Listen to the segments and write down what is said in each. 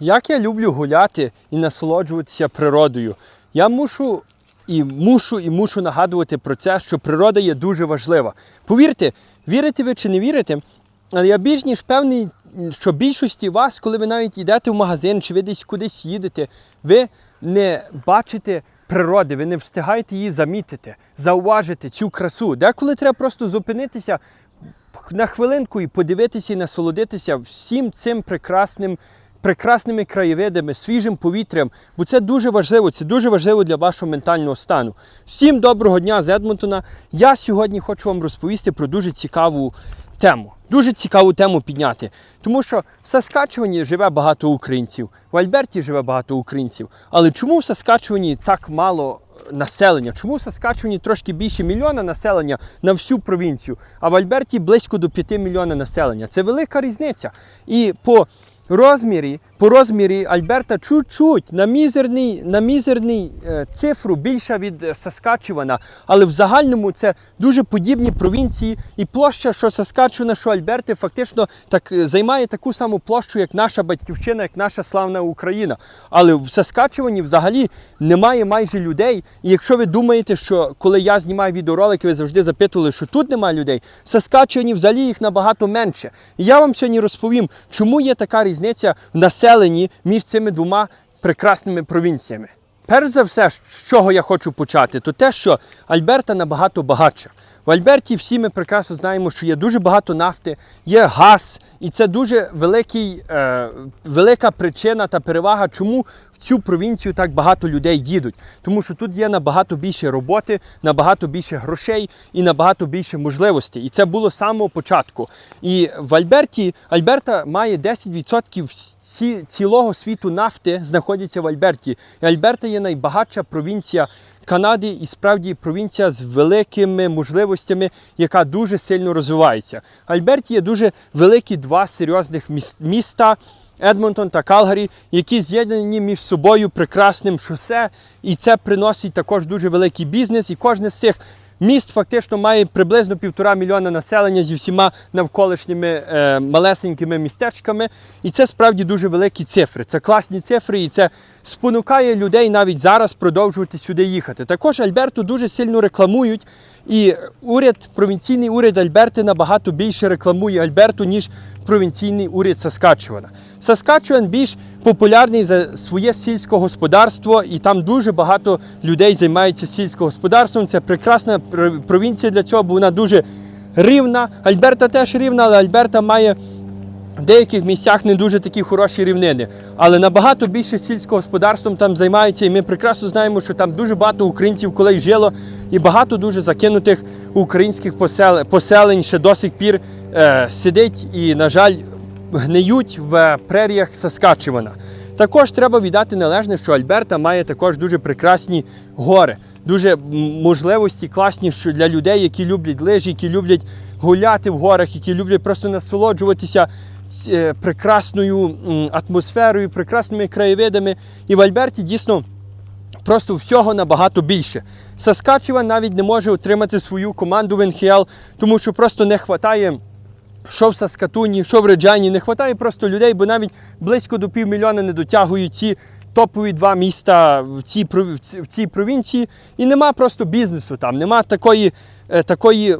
Як я люблю гуляти і насолоджуватися природою. Я мушу і мушу і мушу нагадувати про це, що природа є дуже важлива. Повірте, вірите ви чи не вірите, але я більш ніж певний, що більшості вас, коли ви навіть йдете в магазин чи ви десь кудись їдете, ви не бачите природи, ви не встигаєте її замітити, зауважити цю красу. Деколи треба просто зупинитися на хвилинку і подивитися і насолодитися всім цим прекрасним. Прекрасними краєвидами, свіжим повітрям, бо це дуже важливо, це дуже важливо для вашого ментального стану. Всім доброго дня з Едмонтона. Я сьогодні хочу вам розповісти про дуже цікаву тему. Дуже цікаву тему підняти. Тому що в Саскачевані живе багато українців, в Альберті живе багато українців. Але чому в Саскачевані так мало населення? Чому в Саскачевані трошки більше мільйона населення на всю провінцію, а в Альберті близько до 5 мільйона населення? Це велика різниця. І по розмірі, по розмірі Альберта чуть-чуть на мізерний, на мізерний е, цифру більша від е, Саскачевана, але в загальному це дуже подібні провінції, і площа, що Саскачевана, що Альберти, фактично так е, займає таку саму площу, як наша батьківщина, як наша славна Україна. Але в Саскачевані взагалі немає майже людей. І якщо ви думаєте, що коли я знімаю відеоролики, ви завжди запитували, що тут немає людей, в Саскачевані взагалі їх набагато менше. І я вам сьогодні розповім, чому є така різниця в населенні між цими двома прекрасними провінціями. Перш за все, з чого я хочу почати, то те, що Альберта набагато багатша. В Альберті всі ми прекрасно знаємо, що є дуже багато нафти, є газ, і це дуже великий, е, велика причина та перевага, чому в цю провінцію так багато людей їдуть. Тому що тут є набагато більше роботи, набагато більше грошей і набагато більше можливостей. І це було з самого початку. І в Альберті Альберта має 10% цілого світу нафти знаходиться в Альберті. І Альберта є найбагатша провінція Канади і справді провінція з великими можливостями, яка дуже сильно розвивається. Альберті є дуже великі два серйозних міста. Едмонтон та Калгарі, які з'єднані між собою прекрасним шосе, і це приносить також дуже великий бізнес. І кожне з цих міст фактично має приблизно півтора мільйона населення зі всіма навколишніми е, малесенькими містечками. І це справді дуже великі цифри. Це класні цифри, і це спонукає людей навіть зараз продовжувати сюди їхати. Також Альберту дуже сильно рекламують. І уряд, провінційний уряд Альберти набагато більше рекламує Альберту, ніж провінційний уряд Саскачевана. Саскачеван більш популярний за своє сільське господарство, і там дуже багато людей займаються сільським господарством. Це прекрасна провінція для цього, бо вона дуже рівна. Альберта теж рівна, але Альберта має в деяких місцях не дуже такі хороші рівнини, але набагато більше сільським господарством там займаються, і ми прекрасно знаємо, що там дуже багато українців колись жило, і багато дуже закинутих українських посел- поселень ще до сих пір е, сидить і, на жаль, гниють в преріях Саскачевана. Також треба віддати належне, що Альберта має також дуже прекрасні гори, дуже можливості класні що для людей, які люблять лижі, які люблять гуляти в горах, які люблять просто насолоджуватися е, прекрасною атмосферою, прекрасними краєвидами. І в Альберті дійсно. Просто всього набагато більше. Саскачеван навіть не може отримати свою команду в НХЛ, тому що просто не вистачає що в Саскатуні, що в Реджані, не вистачає просто людей, бо навіть близько до півмільйона не дотягують ці топові два міста в цій, в цій провінції. І нема просто бізнесу там, нема такої, е, такої е,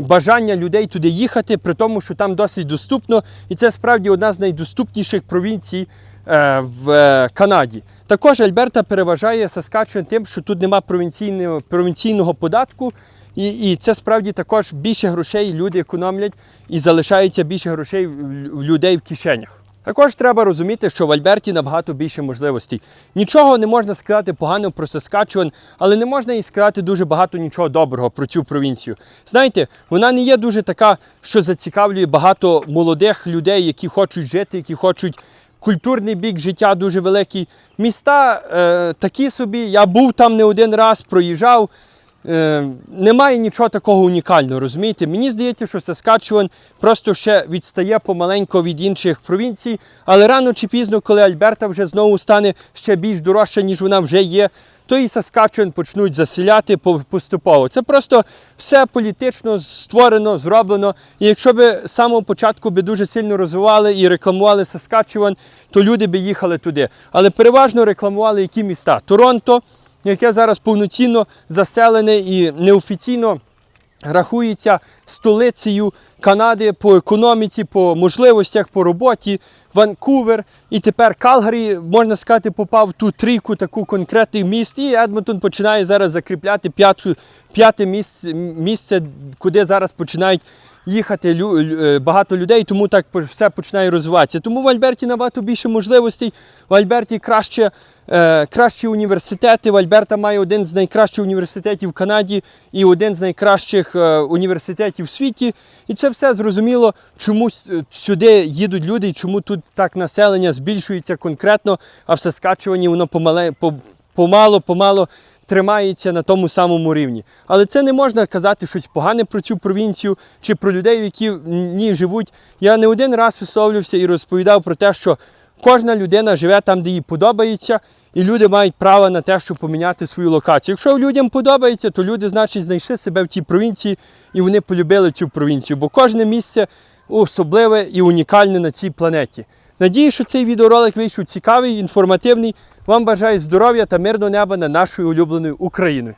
бажання людей туди їхати, при тому, що там досить доступно. І це справді одна з найдоступніших провінцій е, в Канаді. Також Альберта переважає Саскачеван тим, що тут нема провінційного, провінційного податку. І, і це справді також більше грошей люди економлять і залишається більше грошей в людей в кишенях. Також треба розуміти, що в Альберті набагато більше можливостей. Нічого не можна сказати погано про Саскачеван, але не можна і сказати дуже багато нічого доброго про цю провінцію. Знаєте, вона не є дуже така, що зацікавлює багато молодих людей, які хочуть жити, які хочуть культурний бік життя дуже великий. Міста е, такі собі. Я був там не один раз, проїжджав. Е, немає нічого такого унікального, розумієте? Мені здається, що Саскачеван просто ще відстає помаленько від інших провінцій, але рано чи пізно, коли Альберта вже знову стане ще більш дорожча, ніж вона вже є, то і Саскачеван почнуть заселяти поступово. Це просто все політично створено, зроблено. І якщо би з самого початку би дуже сильно розвивали і рекламували Саскачеван, то люди би їхали туди. Але переважно рекламували які міста? Торонто, яке зараз повноцінно заселене і неофіційно рахується столицею Канади по економіці, по можливостях, по роботі. Ванкувер і тепер Калгарі, можна сказати, попав в ту трійку таку конкретних міст. І Едмонтон починає зараз закріпляти п'яту, п'яте місце, місце, куди зараз починають їхати е, багато людей, тому так все починає розвиватися. Тому в Альберті набагато більше можливостей. В Альберті краще, е, кращі університети. В Альберта має один з найкращих університетів в Канаді і один з найкращих е, університетів в світі. І це все зрозуміло, чому е, сюди їдуть люди і чому тут так населення збільшується конкретно, а в Саскачевані воно помале, по- помало, помало тримається на тому самому рівні. Але це не можна казати щось погане про цю провінцію чи про людей, які в ній живуть. Я не один раз висловлювався і розповідав про те, що кожна людина живе там, де їй подобається, і люди мають право на те, щоб поміняти свою локацію. Якщо людям подобається, то люди, значить, знайшли себе в тій провінції і вони полюбили цю провінцію, бо кожне місце особливе і унікальне на цій планеті. Надію, що цей відеоролик вийшов цікавий, інформативний. Вам бажаю здоров'я та мирного неба на нашою улюбленою Україною.